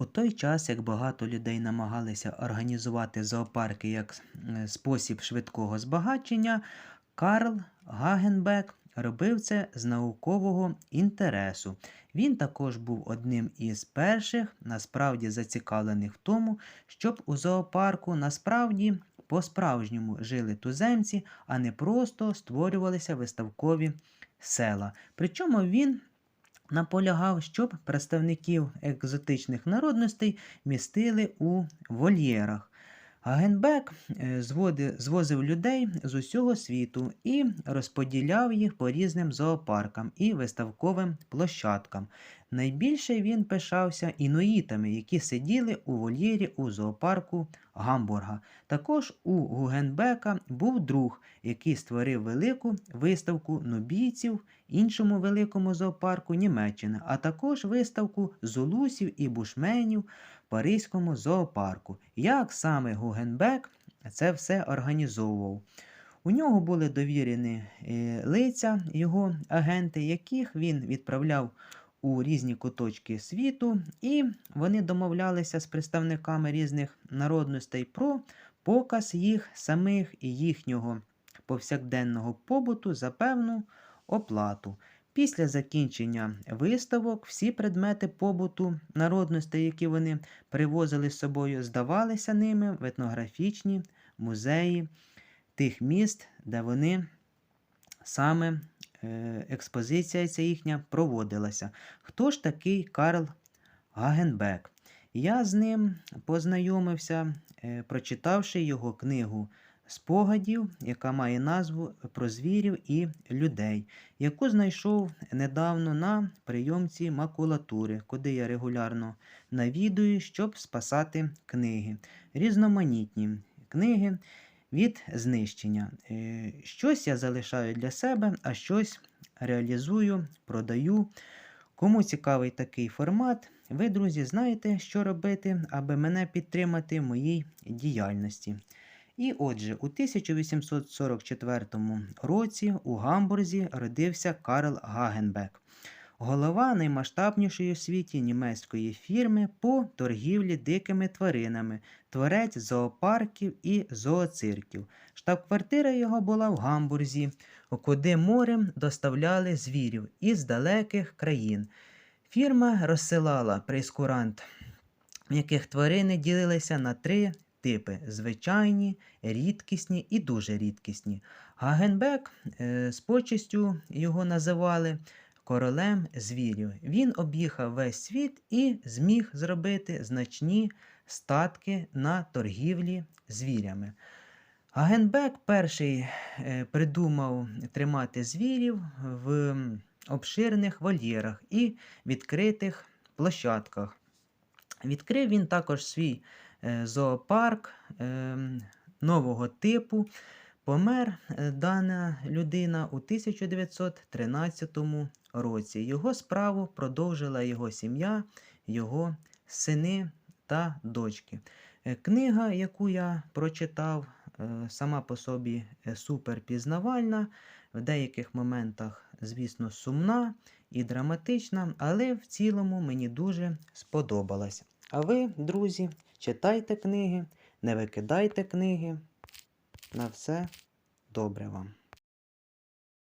У той час, як багато людей намагалися організувати зоопарки як спосіб швидкого збагачення, Карл Гагенбек робив це з наукового інтересу. Він також був одним із перших насправді зацікавлених в тому, щоб у зоопарку насправді по-справжньому жили туземці, а не просто створювалися виставкові села. Причому він наполягав, щоб представників екзотичних народностей містили у вольєрах. Гагенбек е, звозив людей з усього світу і розподіляв їх по різним зоопаркам і виставковим площадкам. Найбільше він пишався інуїтами, які сиділи у вольєрі у зоопарку Гамбурга. Також у Гугенбека був друг, який створив велику виставку нубійців іншому великому зоопарку Німеччини, а також виставку зулусів і бушменів в Паризькому зоопарку. Як саме Гугенбек це все організовував? У нього були довірені е, лиця, його агенти, яких він відправляв у різні куточки світу, і вони домовлялися з представниками різних народностей про показ їх самих і їхнього повсякденного побуту за певну оплату. Після закінчення виставок всі предмети побуту народностей, які вони привозили з собою, здавалися ними в етнографічні музеї тих міст, де вони саме експозиція ця їхня проводилася. Хто ж такий Карл Гагенбек? Я з ним познайомився, е, прочитавши його книгу спогадів, яка має назву Про звірів і людей, яку знайшов недавно на прийомці макулатури, куди я регулярно навідую, щоб спасати книги. Різноманітні книги від знищення. Е, Щось я залишаю для себе, а щось реалізую, продаю. Кому цікавий такий формат, ви, друзі, знаєте, що робити, аби мене підтримати в моїй діяльності. І отже, у 1844 році у Гамбурзі родився Карл Гагенбек, голова наймасштабнішої у світі німецької фірми по торгівлі дикими тваринами, творець зоопарків і зооцирків. Штаб-квартира його була в Гамбурзі, куди морем доставляли звірів із далеких країн. Фірма розсилала прейскурант, в яких тварини ділилися на три типи: звичайні, рідкісні і дуже рідкісні. Гагенбек е, з почестю його називали королем звірів. Він об'їхав весь світ і зміг зробити значні статки на торгівлі звірями. Гагенбек перший е, придумав тримати звірів в обширних вольєрах і відкритих площадках. Відкрив він також свій е, зоопарк ем, нового типу. Помер е, дана людина у 1913 році. Його справу продовжила його сім'я, його сини та дочки. Е, Книга, яку я прочитав, е, сама по собі суперпізнавальна, в деяких моментах, звісно, сумна і драматична, але в цілому мені дуже сподобалась. А ви, друзі, читайте книги, не викидайте книги. На все добре вам.